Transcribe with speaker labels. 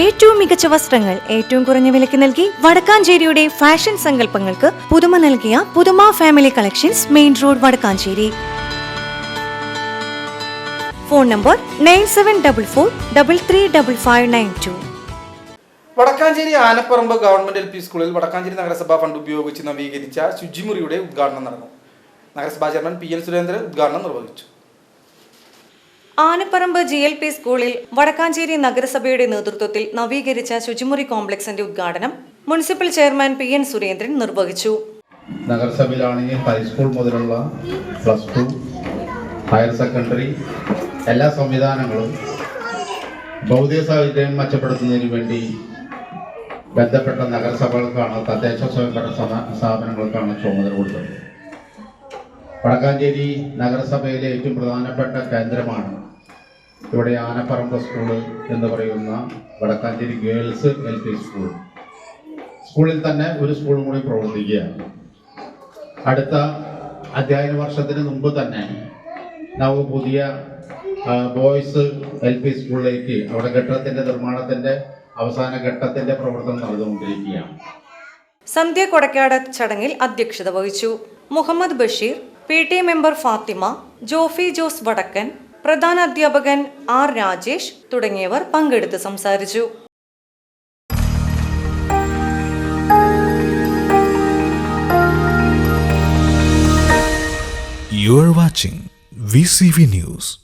Speaker 1: ഏറ്റവും മികച്ച വസ്ത്രങ്ങൾ ഏറ്റവും കുറഞ്ഞ വിലയ്ക്ക് നൽകി വടക്കാഞ്ചേരിയുടെ ഫാഷൻ സങ്കല്പങ്ങൾക്ക് പുതുമ നൽകിയ പുതുമ family collections main road Vadakkanchery. Phone number nine seven double four double three double five nine two
Speaker 2: Vadakkanchery Anaparambu government L P സ്കൂളിൽ വടക്കാഞ്ചേരി നഗരസഭാ ഫണ്ട് ഉപയോഗിച്ച് നവീകരിച്ച ശുചിമുറിയുടെ ഉദ്ഘാടനം നടന്നു. നഗരസഭാ ചെയർമാൻ പി എൻ സുരേന്ദ്രൻ ഉദ്ഘാടനം നിർവഹിച്ചു.
Speaker 1: ആനപ്പറമ്പ് ജി എൽ പി സ്കൂളിൽ വടക്കാഞ്ചേരി നഗരസഭയുടെ നേതൃത്വത്തിൽ നവീകരിച്ച ശുചിമുറി കോംപ്ലക്സിന്റെ ഉദ്ഘാടനം municipal chairman P N Surendran നിർവഹിച്ചു.
Speaker 3: നഗരസഭയിലാണെങ്കിൽ ഹൈസ്കൂൾ മുതലുള്ള പ്ലസ് ടു ഹയർ സെക്കൻഡറി എല്ലാ സംവിധാനങ്ങളും ഭൗതിക സാഹചര്യം മെച്ചപ്പെടുത്തുന്നതിന് വേണ്ടി ബന്ധപ്പെട്ട നഗരസഭകൾക്കാണ് തദ്ദേശ സ്വയംഭരണ സ്ഥാ- സ്ഥാപനങ്ങൾക്കാണ് ചുമതല കൊടുത്തത്. വടക്കാഞ്ചേരി നഗരസഭയിലെ ഏറ്റവും പ്രധാനപ്പെട്ട കേന്ദ്രമാണ് ഇവിടെ ആനപ്പറമ്പ് സ്കൂൾ എന്ന് പറയുന്ന Vadakkanchery girls L P school. സ്കൂളിൽ തന്നെ ഒരു സ്കൂളും കൂടി പ്രവർത്തിക്കുകയാണ്. അടുത്ത അധ്യയന വർഷത്തിന് മുമ്പ് തന്നെ നമുക്ക് പുതിയ ബോയ്സ് എൽ പി സ്കൂളിലേക്ക് അവിടെ കെട്ടിടത്തിന്റെ നിർമ്മാണത്തിന്റെ അവസാന ഘട്ടത്തിന്റെ പ്രവർത്തനം നടന്നുകൊണ്ടിരിക്കുകയാണ്.
Speaker 1: സന്ധ്യ കൊടക്കാട് ചടങ്ങിൽ അധ്യക്ഷത വഹിച്ചു Muhammad Basheer P T member Fathima Jofi Jose Vadakkan പ്രധാന അധ്യാപകൻ ആർ രാജേഷ് തുടങ്ങിയവർ പങ്കെടുത്ത് സംസാരിച്ചു
Speaker 4: You are watching VCV News.